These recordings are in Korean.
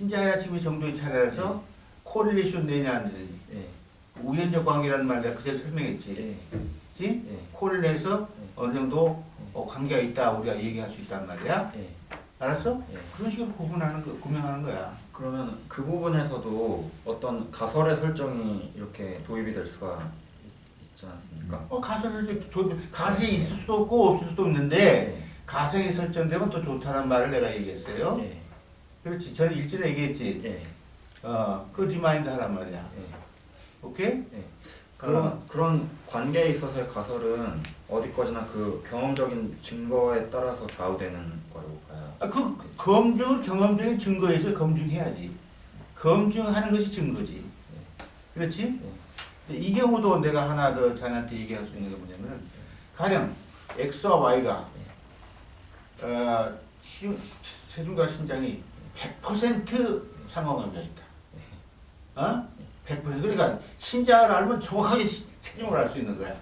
신장이나 침의 정도에 차례라서 코릴레이션 내냐 안 되지. 예. 우연적 관계라는 말 내가 그제 설명했지. 예. 그치? 예. 코릴해서 어느 정도 어, 관계가 있다 우리가 얘기할 수 있단 말이야. 예. 알았어? 예. 그런 식으로 구분하는 거, 구명하는 거야. 그러면 그 부분에서도 어떤 가설의 설정이 이렇게 도입이 될 수가 있- 있지 않습니까? 어 가설을 도, 가설이 있을 수도 없고 없을 수도 있는데 예. 가설이 설정되면 또 좋다는 말을 내가 얘기했어요. 예. 그렇지. 저는 일전에 얘기했지. 예. 어, 그 리마인드 하란 말이야. 예. 오케이? 그런 그런 관계에 있어서의 가설은 어디까지나 그 경험적인 증거에 따라서 좌우되는 거라고 봐요. 아, 그 검증을 경험적인 증거에서 검증해야지. 검증하는 것이 증거지. 그렇지? 근데 이 경우도 내가 하나 더 자네한테 얘기할 수 있는 게 뭐냐면은 가령 X와 Y가 어, 시- 체중과 신장이 100% 상관관계가 있다. 어? 100% 그러니까 신장을 알면 정확하게 시- 체중을 알 수 있는 거야.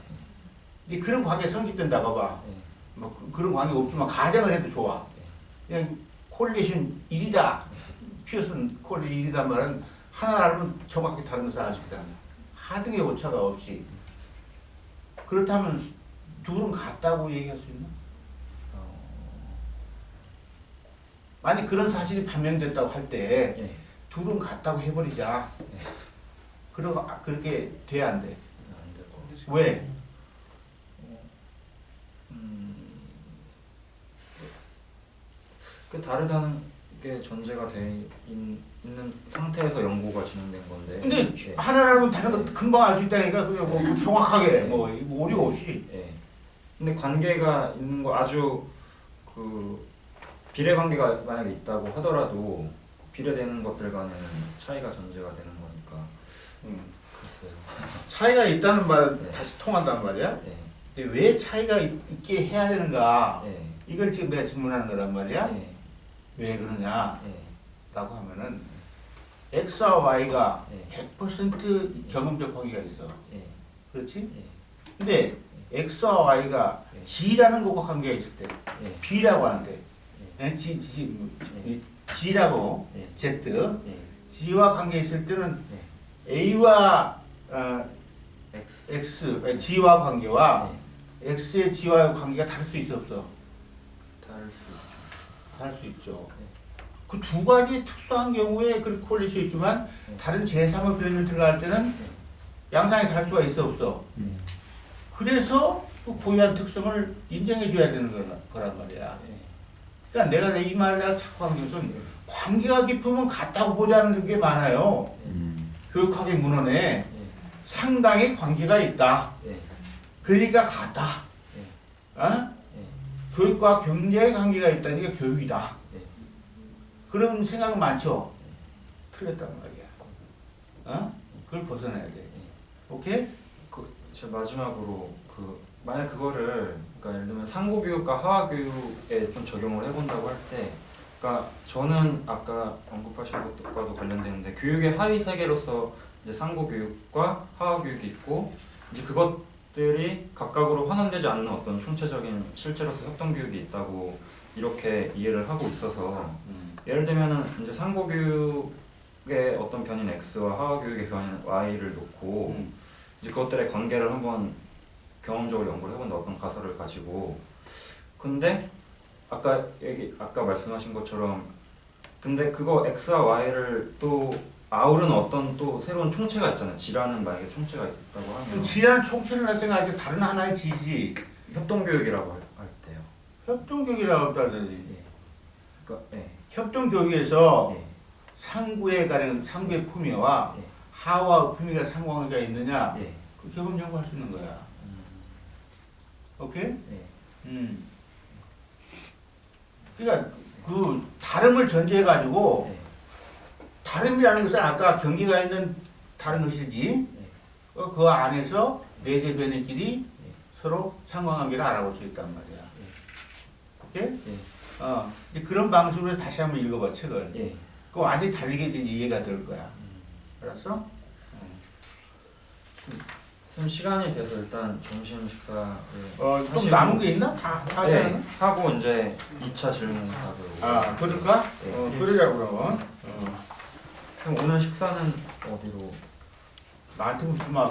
근데 그런 관계 성립된다고 봐. 예. 뭐 그- 그런 관계 없지만 가정을 해도 좋아. 그냥 콜레이션 1이다. 피어슨 콜레이션 1이다 말은 하나 알면 정확하게 다른 것을 알 수 있다. 하등의 오차가 없이. 그렇다면 둘은 같다고 얘기할 수 있나? 어, 만약 그런 사실이 판명됐다고 할때 예. 둘은 같다고 해버리자. 그러 아, 그렇게 돼야 안 돼. 안될 거. 왜? 음, 그 다르다는 게 전제가 돼 있, 는 상태에서 연구가 진행된 건데. 근데 예. 하나를 알면 다른 거 금방 알 수 있다니까 그냥 뭐 정확하게 뭐 오류 없이. 예. 근데 관계가 있는 거 아주 그 비례 관계가 만약에 있다고 하더라도 비례되는 것들 간에는 차이가 전제가 되는 거니까 음. 글쎄요. 차이가 있다는 말은 네. 다시 통한단 말이야. 예. 근데 왜 차이가 있, 게 해야 되는가? 예. 이걸 지금 내가 질문하는 거란 말이야. 예. 왜 그러냐? 예. 라고 하면은 X와 Y가 예. 100% 경험적 관계가 있어. 예. 그렇지? 예. 근데 X와 Y가 예. G라는 것과 관계가 있을 때 예. B라고 하는데 예, G, G, 예. G라고 예. Z 예. G와 관계 있을 때는 예. A와 어, X. X, 아니, G와 관계와 예. X의 G와의 관계가 다를 수 있어 없어? 다를 수 있죠. 다를 수 있죠. 네. 그두 가지 특수한 경우에 그 콜리쳐 있지만 네. 다른 제3의 변이를 들어갈 때는 양상이 다를 수가 있어 없어? 음. 그래서 그 고유한 특성을 인정해 줘야 되는 거란 말이야. 예. 그러니까 내가 이 말을 내가 자꾸 한 것은 관계가 깊으면 같다고 보자는 게 많아요. 교육학의 문헌에 예. 상당히 관계가 있다. 예. 그러니까 같다. 예. 어? 예. 교육과 경제의 관계가 있다니까 교육이다. 예. 그런 생각은 많죠. 틀렸단 말이야. 어? 그걸 벗어나야 돼. 오케이? 그, 저 마지막으로 그 만약 그거를 그러니까 예를 들면 상고 교육과 하화 교육에 좀 적용을 해본다고 할 때, 그러니까 저는 아까 언급하신 것과도 관련되는데 교육의 하위 세계로서 이제 상고 교육과 하화 교육이 있고 이제 그것들이 각각으로 환원되지 않는 어떤 총체적인 실제로서 협동 교육이 있다고 이렇게 이해를 하고 있어서 음. 예를 들면은 이제 상고 교육의 어떤 변인 X와 하화 교육의 변인 Y를 놓고 음. 이제 그것들의 관계를 한번 경험적으로 연구를 해본다 어떤 가설을 가지고 근데 아까 얘기 아까 말씀하신 것처럼 근데 그거 X와 Y를 또 아우르는 어떤 또 새로운 총체가 있잖아요 G라는 만약에 총체가 있다고 하면 지난 총체를 할 생각하지 다른 하나의 지지 협동교육이라고 할, 할 때요 협동교육이라고 하더니 예. 그러니까 예. 협동교육에서 예. 상구의 가령 상구의 품위와 예. 하와 품위가 상관관계가 있느냐 예. 그 경험 연구할 수 있는 거야. 음, 오케이? 예. 음. 그러니까 그 다름을 전제해 가지고 예. 다름이라는 것은 아까 경계가 있는 다른 것이지 예. 어, 그 안에서 내재 변이끼리 서로 상관관계를 알아볼 수 있단 말이야. 오케이? 예. 어, 그런 방식으로 다시 한번 읽어봐 책을. 예. 그 완전히 다르게 이제 이해가 될 거야. 음. 알았어? 지 금 시간이 돼서 일단 점심 식사를 어, 좀 하시고- 남은 게 있나? 다, 다 네, 하자는? 하고 이제 2차 질문 하도록 아, 그럴까? 네. 어, 그러자 그러면. 어. 그럼 오늘 식사는 어디로? 나한테 묻지 마.